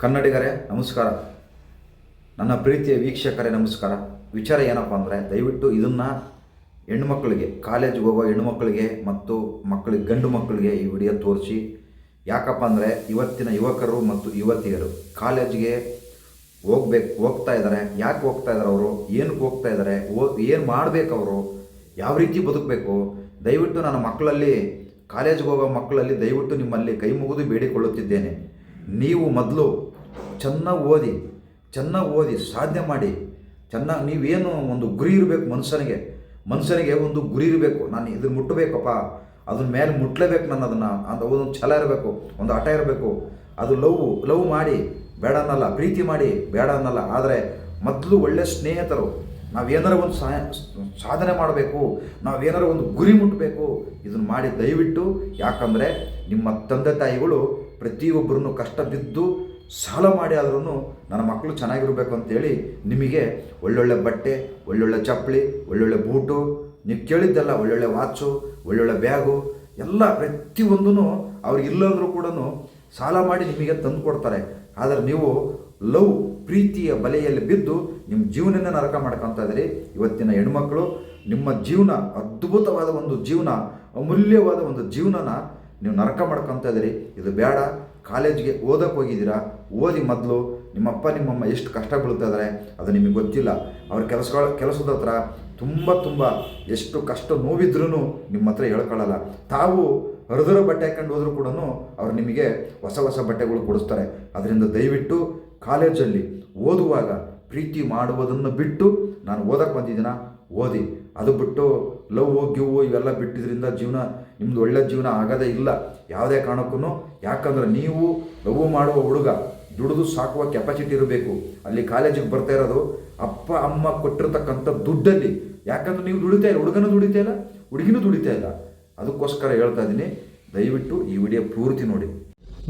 ಕನ್ನಡಿಗರೇ, ನಮಸ್ಕಾರ. ನನ್ನ ಪ್ರೀತಿಯ ವೀಕ್ಷಕರೇ, ನಮಸ್ಕಾರ. ವಿಚಾರ ಏನಪ್ಪ ಅಂದರೆ, ದಯವಿಟ್ಟು ಇದನ್ನು ಹೆಣ್ಣುಮಕ್ಕಳಿಗೆ ಕಾಲೇಜಿಗೆ ಹೋಗೋ ಹೆಣ್ಣುಮಕ್ಕಳಿಗೆ ಮತ್ತು ಮಕ್ಕಳಿಗೆ ಗಂಡು ಮಕ್ಕಳಿಗೆ ಈ ವಿಡಿಯೋ ತೋರಿಸಿ. ಯಾಕಪ್ಪ ಅಂದರೆ, ಇವತ್ತಿನ ಯುವಕರು ಮತ್ತು ಯುವತಿಯರು ಕಾಲೇಜಿಗೆ ಹೋಗ್ಬೇಕು, ಹೋಗ್ತಾ ಇದ್ದಾರೆ ಯಾಕೆ ಹೋಗ್ತಾ ಇದ್ದಾರೆ ಅವರು? ಏನಕ್ಕೆ ಹೋಗ್ತಾ ಇದ್ದಾರೆ ಓ, ಏನು ಮಾಡಬೇಕು ಅವರು? ಯಾವ ರೀತಿ ಬದುಕಬೇಕು? ದಯವಿಟ್ಟು ನನ್ನ ಮಕ್ಕಳಲ್ಲಿ ಕಾಲೇಜ್ಗೆ ಹೋಗೋ ಮಕ್ಕಳಲ್ಲಿ ದಯವಿಟ್ಟು ನಿಮ್ಮಲ್ಲಿ ಕೈ ಮುಗಿದು ಬೇಡಿಕೊಳ್ಳುತ್ತಿದ್ದೇನೆ. ನೀವು ಮೊದಲು ಚೆನ್ನಾಗಿ ಓದಿ ಚೆನ್ನಾಗಿ ಓದಿ ಸಾಧನೆ ಮಾಡಿ. ಚೆನ್ನಾಗಿ, ನೀವೇನು ಒಂದು ಗುರಿ ಇರಬೇಕು ಮನುಷ್ಯನಿಗೆ ಮನುಷ್ಯನಿಗೆ ಒಂದು ಗುರಿ ಇರಬೇಕು. ನಾನು ಇದನ್ನು ಮುಟ್ಟಬೇಕಪ್ಪ. ಅದನ್ನ ಮೇಲೆ ಮುಟ್ಲೇಬೇಕು ನಾನು ಅದನ್ನು. ಅಂತ ಒಂದು ಛಲ ಇರಬೇಕು, ಒಂದು ಆಟ ಇರಬೇಕು. ಅದು ಲವ್ ಲವ್ ಮಾಡಿ, ಬೇಡ ಅನ್ನಲ್ಲ, ಪ್ರೀತಿ ಮಾಡಿ, ಬೇಡ ಅನ್ನಲ್ಲ. ಆದರೆ ಮೊದಲು ಒಳ್ಳೆ ಸ್ನೇಹಿತರು. ನಾವೇನಾರ ಒಂದು ಸಾಧನೆ ಮಾಡಬೇಕು ನಾವೇನಾರ ಒಂದು ಗುರಿ ಮುಟ್ಟಬೇಕು ಇದನ್ನು ಮಾಡಿ ದಯವಿಟ್ಟು, ಯಾಕಂದರೆ ನಿಮ್ಮ ತಂದೆ ತಾಯಿಗಳು ಪ್ರತಿಯೊಬ್ಬರನ್ನು ಕಷ್ಟ ಬಿದ್ದು ಸಾಲ ಮಾಡಿ ಆದ್ರೂ ನನ್ನ ಮಕ್ಕಳು ಚೆನ್ನಾಗಿರಬೇಕು ಅಂತೇಳಿ ನಿಮಗೆ ಒಳ್ಳೊಳ್ಳೆ ಬಟ್ಟೆ, ಒಳ್ಳೊಳ್ಳೆ ಚಪ್ಪಲಿ, ಒಳ್ಳೊಳ್ಳೆ ಬೂಟು, ನೀವು ಕೇಳಿದ್ದೆಲ್ಲ ಒಳ್ಳೊಳ್ಳೆ ವಾಚು ಒಳ್ಳೊಳ್ಳೆ ಬ್ಯಾಗು ಎಲ್ಲ ಪ್ರತಿಯೊಂದೂ ಅವ್ರಿಗೆ ಇಲ್ಲಂದ್ರೂ ಕೂಡ ಸಾಲ ಮಾಡಿ ನಿಮಗೆ ತಂದು ಕೊಡ್ತಾರೆ. ಆದರೆ ನೀವು ಲವ್ ಪ್ರೀತಿಯ ಬಲೆಯಲ್ಲಿ ಬಿದ್ದು ನಿಮ್ಮ ಜೀವನನ ನರಕ ಮಾಡ್ಕೊತಾ ಇದ್ದೀರಿ. ಇವತ್ತಿನ ಹೆಣ್ಮಕ್ಳು ನಿಮ್ಮ ಜೀವನ ಅದ್ಭುತವಾದ ಒಂದು ಜೀವನ, ಅಮೂಲ್ಯವಾದ ಒಂದು ಜೀವನನ ನೀವು ನರಕ ಮಾಡ್ಕೊತಾ ಇದ್ದೀರಿ, ಇದು ಬೇಡ. ಕಾಲೇಜಿಗೆ ಓದಕ್ಕೆ ಹೋಗಿದ್ದೀರಾ? ಓದಿ ಮೊದಲು. ನಿಮ್ಮಪ್ಪ, ನಿಮ್ಮಮ್ಮ ಎಷ್ಟು ಕಷ್ಟ ಬೀಳ್ತಾ ಇದ್ದಾರೆ ಅದು ನಿಮಗೆ ಗೊತ್ತಿಲ್ಲ. ಅವ್ರ ಕೆಲಸಗಳ, ಕೆಲಸದ ಹತ್ರ ತುಂಬ ತುಂಬ ಎಷ್ಟು ಕಷ್ಟ ನೋವಿದ್ರೂ ನಿಮ್ಮ ಹತ್ರ ಹೇಳ್ಕೊಳ್ಳಲ್ಲ. ತಾವು ಹರಿದ್ರ ಬಟ್ಟೆ ಹಾಕೊಂಡು ಹೋದ್ರೂ ಕೂಡ ಅವ್ರು ನಿಮಗೆ ಹೊಸ ಹೊಸ ಬಟ್ಟೆಗಳು ಕೊಡಿಸ್ತಾರೆ. ಅದರಿಂದ ದಯವಿಟ್ಟು ಕಾಲೇಜಲ್ಲಿ ಓದುವಾಗ ಪ್ರೀತಿ ಮಾಡುವುದನ್ನು ಬಿಟ್ಟು, ನಾನು ಓದಕ್ಕೆ ಬಂದಿದ್ದೀನ? ಓದಿ. ಅದು ಬಿಟ್ಟು ಲವ್ ಗಿವ್ ಇವೆಲ್ಲ ಬಿಟ್ಟಿದ್ರಿಂದ ಜೀವನ ನಿಮ್ಮದು ಒಳ್ಳೆ ಜೀವನ ಆಗೋದೇ ಇಲ್ಲ. ಯಾವುದೇ ಕಾರಣಕ್ಕೂ ಯಾಕಂದ್ರೆ ನೀವು ಲವ್ ಮಾಡುವ ಹುಡುಗ, ದುಡಿದು ಸಾಕುವ ಕೆಪಾಸಿಟಿ ಇರಬೇಕು. ಅಲ್ಲಿ ಕಾಲೇಜಿಗೆ ಬರ್ತಾ ಇರೋದು ಅಪ್ಪ, ಅಮ್ಮ ಕೊಟ್ಟಿರ್ತಕ್ಕಂಥ ದುಡ್ಡಲ್ಲಿ. ಯಾಕಂದ್ರೆ ನೀವು ದುಡಿತಾ ಇಲ್ಲ, ಹುಡುಗನೂ ದುಡಿತಾ ಇಲ್ಲ, ಹುಡುಗಿನೂ ದುಡಿತಾ ಇಲ್ಲ. ಅದಕ್ಕೋಸ್ಕರ ಹೇಳ್ತಾ ಇದ್ದೀನಿ, ದಯವಿಟ್ಟು ಈ ವಿಡಿಯೋ ಪೂರ್ತಿ ನೋಡಿ.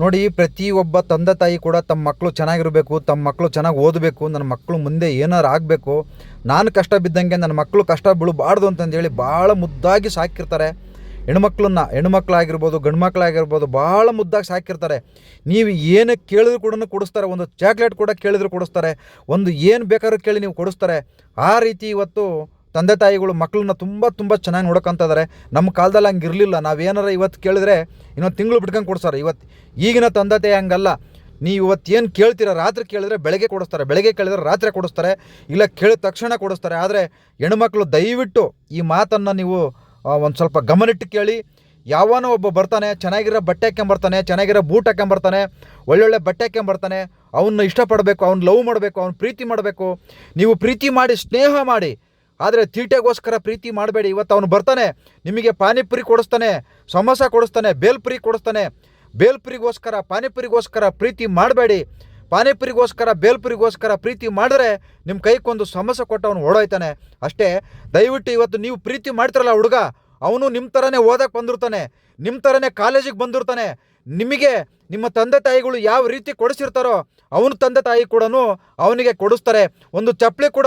ನೋಡಿ, ಪ್ರತಿಯೊಬ್ಬ ತಂದೆ ತಾಯಿ ಕೂಡ ತಮ್ಮ ಮಕ್ಕಳು ಚೆನ್ನಾಗಿರಬೇಕು, ತಮ್ಮ ಮಕ್ಕಳು ಚೆನ್ನಾಗಿ ಓದಬೇಕು, ನನ್ನ ಮಕ್ಕಳು ಮುಂದೆ ಏನಾರು ಆಗಬೇಕು, ನಾನು ಕಷ್ಟ ಬಿದ್ದಂಗೆ ನನ್ನ ಮಕ್ಕಳು ಕಷ್ಟ ಬೀಳಬಾರ್ದು ಅಂತಂದೇಳಿ ಭಾಳ ಮುದ್ದಾಗಿ ಸಾಕಿರ್ತಾರೆ. ಹೆಣ್ಮಕ್ಳನ್ನ, ಹೆಣ್ಮಕ್ಳಾಗಿರ್ಬೋದು ಗಂಡು ಮಕ್ಕಳಾಗಿರ್ಬೋದು ಭಾಳ ಮುದ್ದಾಗಿ ಸಾಕಿರ್ತಾರೆ. ನೀವು ಏನು ಕೇಳಿದ್ರು ಕೂಡ ಕೊಡಿಸ್ತಾರೆ, ಒಂದು ಚಾಕ್ಲೇಟ್ ಕೂಡ ಕೇಳಿದ್ರು ಕೊಡಿಸ್ತಾರೆ, ಒಂದು ಏನು ಬೇಕಾದ್ರೂ ಕೇಳಿ ನೀವು ಕೊಡಿಸ್ತಾರೆ. ಆ ರೀತಿ ಇವತ್ತು ತಂದೆ ತಾಯಿಗಳು ಮಕ್ಕಳನ್ನ ತುಂಬ ತುಂಬ ಚೆನ್ನಾಗಿ ನೋಡ್ಕೊಂತ ಇದ್ದಾರೆ ನಮ್ಮ ಕಾಲದಲ್ಲಿ ಹಂಗೆ ಇರಲಿಲ್ಲ. ನಾವೇನಾರ ಇವತ್ತು ಕೇಳಿದ್ರೆ ಇನ್ನೊಂದು ತಿಂಗಳು ಬಿಟ್ಕೊಂಡು ಕೊಡ್ತಾರೆ ಇವತ್ತು ಈಗಿನ ತಂದೆ ತಾಯಿ ಹಂಗಲ್ಲ. ನೀವು ಏನು ಕೇಳ್ತೀರ? ರಾತ್ರಿ ಕೇಳಿದ್ರೆ ಬೆಳಗ್ಗೆ ಕೊಡಿಸ್ತಾರೆ. ಬೆಳಗ್ಗೆ ಕೇಳಿದ್ರೆ ರಾತ್ರಿ ಕೊಡಿಸ್ತಾರೆ. ಇಲ್ಲ ಕೇಳಿದ ತಕ್ಷಣ ಕೊಡಿಸ್ತಾರೆ. ಆದರೆ ಹೆಣ್ಮಕ್ಳು ದಯವಿಟ್ಟು ಈ ಮಾತನ್ನು ನೀವು ಒಂದು ಸ್ವಲ್ಪ ಗಮನಿಟ್ಟು ಕೇಳಿ. ಯಾವನೋ ಒಬ್ಬ ಬರ್ತಾನೆ, ಚೆನ್ನಾಗಿರೋ ಬಟ್ಟೆ ಹಾಕ್ಕೊಂಬರ್ತಾನೆ ಚೆನ್ನಾಗಿರೋ ಬೂಟ್ ಹಾಕ್ಕೊಂಬರ್ತಾನೆ ಒಳ್ಳೊಳ್ಳೆ ಬಟ್ಟೆ ಹಾಕ್ಕೊಂಬರ್ತಾನೆ ಅವನ್ನ ಇಷ್ಟಪಡಬೇಕು, ಅವ್ನು ಲವ್ ಮಾಡಬೇಕು, ಅವ್ನು ಪ್ರೀತಿ ಮಾಡಬೇಕು. ನೀವು ಪ್ರೀತಿ ಮಾಡಿ, ಸ್ನೇಹ ಮಾಡಿ ಆದರೆ ತೀಟೆಗೋಸ್ಕರ ಪ್ರೀತಿ ಮಾಡಬೇಡಿ. ಇವತ್ತು ಅವನು ಬರ್ತಾನೆ, ನಿಮಗೆ ಪಾನಿಪುರಿ ಕೊಡಿಸ್ತಾನೆ, ಸಮೋಸ ಕೊಡಿಸ್ತಾನೆ, ಬೇಲ್ಪುರಿ ಕೊಡಿಸ್ತಾನೆ. ಬೇಲ್ಪುರಿಗೋಸ್ಕರ, ಪಾನಿಪುರಿಗೋಸ್ಕರ ಪ್ರೀತಿ ಮಾಡಬೇಡಿ. ಪಾನಿಪುರಿಗೋಸ್ಕರ, ಬೇಲ್ಪುರಿಗೋಸ್ಕರ ಪ್ರೀತಿ ಮಾಡಿದ್ರೆ ನಿಮ್ಮ ಕೈಕೊಂದು ಸಮಸ್ಯೆ ಕೊಟ್ಟು ಅವನು ಓಡೋಯ್ತಾನೆ. ಅಷ್ಟೇ, ದಯವಿಟ್ಟು ಇವತ್ತು ನೀವು ಪ್ರೀತಿ ಮಾಡ್ತಿರಲ್ಲ ಹುಡುಗ, ಅವನು ನಿಮ್ಮ ಥರನೇ ಓದಕ್ಕೆ ಬಂದಿರ್ತಾನೆ ನಿಮ್ಮ ಥರನೇ ಕಾಲೇಜಿಗೆ ಬಂದಿರ್ತಾನೆ ನಿಮಗೆ ನಿಮ್ಮ ತಂದೆ ತಾಯಿಗಳು ಯಾವ ರೀತಿ ಕೊಡಿಸಿರ್ತಾರೋ ಅವನ ತಂದೆ ತಾಯಿ ಕೂಡ ಅವನಿಗೆ ಕೊಡಿಸ್ತಾರೆ. ಒಂದು ಚಪ್ಪಲಿ ಕೂಡ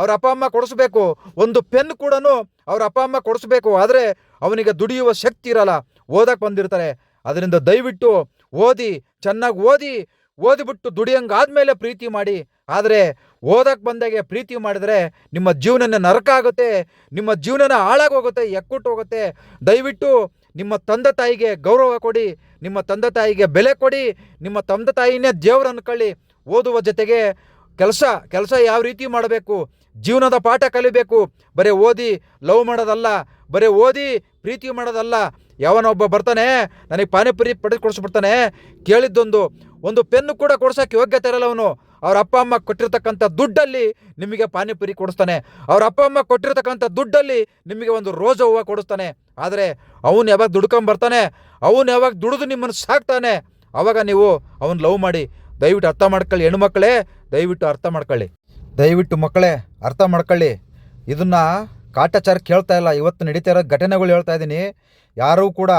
ಅವ್ರ ಅಪ್ಪ ಅಮ್ಮ ಕೊಡಿಸ್ಬೇಕು. ಒಂದು ಪೆನ್ ಕೂಡ ಅವ್ರ ಅಪ್ಪ ಅಮ್ಮ ಕೊಡಿಸ್ಬೇಕು. ಆದರೆ ಅವನಿಗೆ ದುಡಿಯುವ ಶಕ್ತಿ ಇರಲ್ಲ. ಓದಕ್ಕೆ ಬಂದಿರ್ತಾರೆ. ಅದರಿಂದ ದಯವಿಟ್ಟು ಓದಿ, ಚೆನ್ನಾಗಿ ಓದಿ, ಓದಿಬಿಟ್ಟು ದುಡಿಯಂಗಾದ್ಮೇಲೆ ಪ್ರೀತಿ ಮಾಡಿ. ಆದರೆ ಓದಕ್ಕೆ ಬಂದಾಗೆ ಪ್ರೀತಿ ಮಾಡಿದರೆ ನಿಮ್ಮ ಜೀವನನ ನರಕ ಆಗುತ್ತೆ. ನಿಮ್ಮ ಜೀವನನ ಹಾಳಾಗೋಗುತ್ತೆ ಎಕ್ಕುಟ್ಟು ಹೋಗುತ್ತೆ ದಯವಿಟ್ಟು ನಿಮ್ಮ ತಂದೆ ತಾಯಿಗೆ ಗೌರವ ಕೊಡಿ, ನಿಮ್ಮ ತಂದೆ ತಾಯಿಗೆ ಬೆಲೆ ಕೊಡಿ, ನಿಮ್ಮ ತಂದೆ ತಾಯಿನೇ ದೇವ್ರು ಅನ್ಕೊಳ್ಳಿ. ಓದುವ ಜೊತೆಗೆ ಕೆಲಸ ಕೆಲಸ ಯಾವ ರೀತಿ ಮಾಡಬೇಕು? ಜೀವನದ ಪಾಠ ಕಲಿಬೇಕು. ಬರೀ ಓದಿ, ಲವ್ ಮಾಡೋದಲ್ಲ, ಬರೀ ಓದಿ, ಪ್ರೀತಿ ಮಾಡೋದಲ್ಲ. ಯಾವನೊಬ್ಬ ಬರ್ತಾನೆ, ನನಗೆ ಪಾನಿಪುರಿ ಪಡೆದು ಕೊಡಿಸ್ಬಿಡ್ತಾನೆ. ಕೇಳಿದ್ದೊಂದು, ಒಂದು ಪೆನ್ನು ಕೂಡ ಕೊಡ್ಸೋಕ್ಕೆ ಯೋಗ್ಯತೆ ಇರಲ್ಲ ಅವನು. ಅವ್ರ ಅಪ್ಪ, ಅಮ್ಮ ಕೊಟ್ಟಿರ್ತಕ್ಕಂಥ ದುಡ್ಡಲ್ಲಿ ನಿಮಗೆ ಪಾನಿಪುರಿ ಕೊಡಿಸ್ತಾನೆ. ಅವ್ರ ಅಪ್ಪ, ಅಮ್ಮ ಕೊಟ್ಟಿರ್ತಕ್ಕಂಥ ದುಡ್ಡಲ್ಲಿ ನಿಮಗೆ ಒಂದು ರೋಜ ಹೂವು ಕೊಡಿಸ್ತಾನೆ. ಆದರೆ ಅವನು ಯಾವಾಗ ದುಡ್ಕೊಂಬರ್ತಾನೆ ಅವನು ಯಾವಾಗ ದುಡಿದು ನಿಮ್ಮನ್ನು ಸಾಕ್ತಾನೆ, ಅವಾಗ ನೀವು ಅವನು ಲವ್ ಮಾಡಿ, ದಯವಿಟ್ಟು ಅರ್ಥ ಮಾಡ್ಕೊಳ್ಳಿ ಹೆಣ್ಮಕ್ಳೇ, ದಯವಿಟ್ಟು ಅರ್ಥ ಮಾಡ್ಕೊಳ್ಳಿ. ದಯವಿಟ್ಟು ಮಕ್ಕಳೇ, ಅರ್ಥ ಮಾಡ್ಕೊಳ್ಳಿ. ಇದನ್ನು ಕಾಟಾಚಾರ ಕೇಳ್ತಾ ಇಲ್ಲ, ಇವತ್ತು ನಡೀತಾ ಇರೋ ಘಟನೆಗಳು ಹೇಳ್ತಾ ಇದ್ದೀನಿ. ಯಾರೂ ಕೂಡ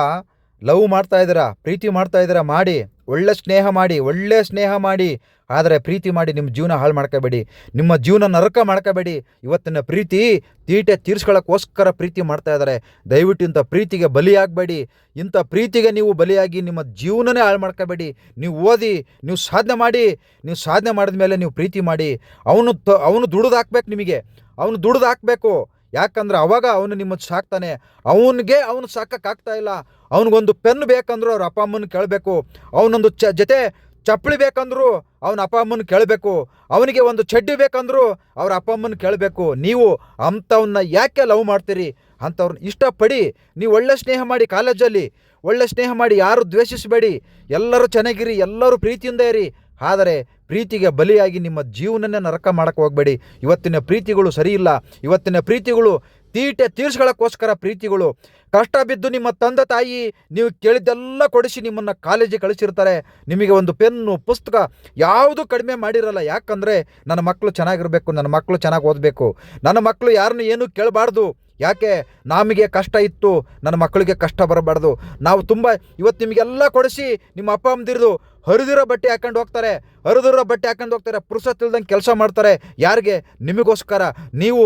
ಲವ್ ಮಾಡ್ತಾ ಇದ್ದೀರಾ, ಪ್ರೀತಿ ಮಾಡ್ತಾ ಇದ್ದೀರಾ, ಮಾಡಿ. ಒಳ್ಳೆ ಸ್ನೇಹ ಮಾಡಿ, ಒಳ್ಳೆ ಸ್ನೇಹ ಮಾಡಿ. ಆದರೆ ಪ್ರೀತಿ ಮಾಡಿ ನಿಮ್ಮ ಜೀವನ ಹಾಳು ಮಾಡ್ಕೋಬೇಡಿ. ನಿಮ್ಮ ಜೀವನ ನರಕ ಮಾಡ್ಕೋಬೇಡಿ. ಇವತ್ತಿನ ಪ್ರೀತಿ ತೀಟೆ ತೀರ್ಸ್ಕೊಳ್ಳೋಕ್ಕೋಸ್ಕರ ಪ್ರೀತಿ ಮಾಡ್ತಾ ಇದ್ದಾರೆ. ದಯವಿಟ್ಟು ಇಂಥ ಪ್ರೀತಿಗೆ ಬಲಿಯಾಗಬೇಡಿ. ಇಂಥ ಪ್ರೀತಿಗೆ ನೀವು ಬಲಿಯಾಗಿ ನಿಮ್ಮ ಜೀವನನೇ ಹಾಳು ಮಾಡ್ಕೋಬೇಡಿ. ನೀವು ಓದಿ, ನೀವು ಸಾಧನೆ ಮಾಡಿ, ನೀವು ಸಾಧನೆ ಮಾಡಿದ ಮೇಲೆ ನೀವು ಪ್ರೀತಿ ಮಾಡಿ. ಅವನು ತ, ಅವನು ದುಡ್ದು ಹಾಕ್ಬೇಕು ನಿಮಗೆ. ಅವನು ದುಡ್ದು ಹಾಕಬೇಕು. ಯಾಕಂದ್ರೆ ಅವಾಗ ಅವನು ನಿಮ್ಮನ್ನು ಸಾಕ್ತಾನೆ. ಅವನಿಗೆ ಅವನು ಸಾಕಕ್ಕಾಗ್ತಾ ಇಲ್ಲ. ಅವನಿಗೊಂದು ಪೆನ್ ಬೇಕಂದ್ರೂ ಅವ್ರ ಅಪ್ಪ ಅಮ್ಮನ ಕೇಳಬೇಕು. ಅವನೊಂದು ಚ ಜೊತೆ ಚಪ್ಪಳಿ ಬೇಕಂದ್ರು ಅವನ ಅಪ್ಪ ಅಮ್ಮನ ಕೇಳಬೇಕು. ಅವನಿಗೆ ಒಂದು ಚಡ್ಡಿ ಬೇಕಂದ್ರು ಅವ್ರ ಅಪ್ಪ ಅಮ್ಮನ ಕೇಳಬೇಕು. ನೀವು ಅಂಥವನ್ನ ಯಾಕೆ ಲವ್ ಮಾಡ್ತೀರಿ? ಅಂಥವ್ರನ್ನ ಇಷ್ಟಪಡಿ ನೀವು ಒಳ್ಳೆ ಸ್ನೇಹ ಮಾಡಿ ಕಾಲೇಜಲ್ಲಿ, ಒಳ್ಳೆ ಸ್ನೇಹ ಮಾಡಿ ಯಾರು ದ್ವೇಷಿಸಬೇಡಿ. ಎಲ್ಲರೂ ಚೆನ್ನಾಗಿರಿ, ಎಲ್ಲರೂ ಪ್ರೀತಿಯಿಂದ ಇರಿ. ಆದರೆ ಪ್ರೀತಿಗೆ ಬಲಿಯಾಗಿ ನಿಮ್ಮ ಜೀವನನೇ ನರಕ ಮಾಡಕ್ಕೆ ಹೋಗಬೇಡಿ. ಇವತ್ತಿನ ಪ್ರೀತಿಗಳು ಸರಿಯಿಲ್ಲ. ಇವತ್ತಿನ ಪ್ರೀತಿಗಳು ತೀಟೆ ತೀರ್ಸ್ಕೊಳ್ಳೋಕ್ಕೋಸ್ಕರ ಪ್ರೀತಿಗಳು. ಕಷ್ಟ ಬಿದ್ದು ನಿಮ್ಮ ತಂದೆ ತಾಯಿ ನೀವು ಕೇಳಿದ್ದೆಲ್ಲ ಕೊಡಿಸಿ ನಿಮ್ಮನ್ನು ಕಾಲೇಜಿಗೆ ಕಳಿಸಿರ್ತಾರೆ. ನಿಮಗೆ ಒಂದು ಪೆನ್ನು, ಪುಸ್ತಕ ಯಾವುದು ಕಡಿಮೆ ಮಾಡಿರಲ್ಲ. ಯಾಕಂದರೆ ನನ್ನ ಮಕ್ಕಳು ಚೆನ್ನಾಗಿರಬೇಕು, ನನ್ನ ಮಕ್ಕಳು ಚೆನ್ನಾಗಿ ಓದಬೇಕು. ನನ್ನ ಮಕ್ಕಳು ಯಾರನ್ನು ಏನೂ ಕೇಳಬಾರ್ದು. ಯಾಕೆ ನಮಗೆ ಕಷ್ಟ ಇತ್ತು, ನನ್ನ ಮಕ್ಕಳಿಗೆ ಕಷ್ಟ ಬರಬಾರ್ದು. ನಾವು ತುಂಬ ಇವತ್ತು ನಿಮಗೆಲ್ಲ ಕೊಡಿಸಿ ನಿಮ್ಮ ಅಪ್ಪ ಅಮ್ಮದಿರ್ದು ಹರಿದಿರೋ ಬಟ್ಟೆ ಹಾಕೊಂಡು ಹೋಗ್ತಾರೆ, ಹರಿದಿರೋ ಬಟ್ಟೆ ಹಾಕೊಂಡು ಹೋಗ್ತಾರೆ ಪುರುಷ ತಿಳ್ದಂಗೆ ಕೆಲಸ ಮಾಡ್ತಾರೆ. ಯಾರಿಗೆ? ನಿಮಗೋಸ್ಕರ. ನೀವು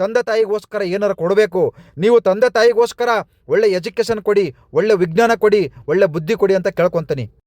ತಂದೆ ತಾಯಿಗೋಸ್ಕರ ಏನಾರು ಕೊಡಬೇಕು. ನೀವು ತಂದೆ ತಾಯಿಗೋಸ್ಕರ ಒಳ್ಳೆ ಎಜುಕೇಷನ್ ಕೊಡಿ, ಒಳ್ಳೆ ವಿಜ್ಞಾನ ಕೊಡಿ, ಒಳ್ಳೆ ಬುದ್ಧಿ ಕೊಡಿ ಅಂತ ಕೇಳ್ಕೊತೀನಿ.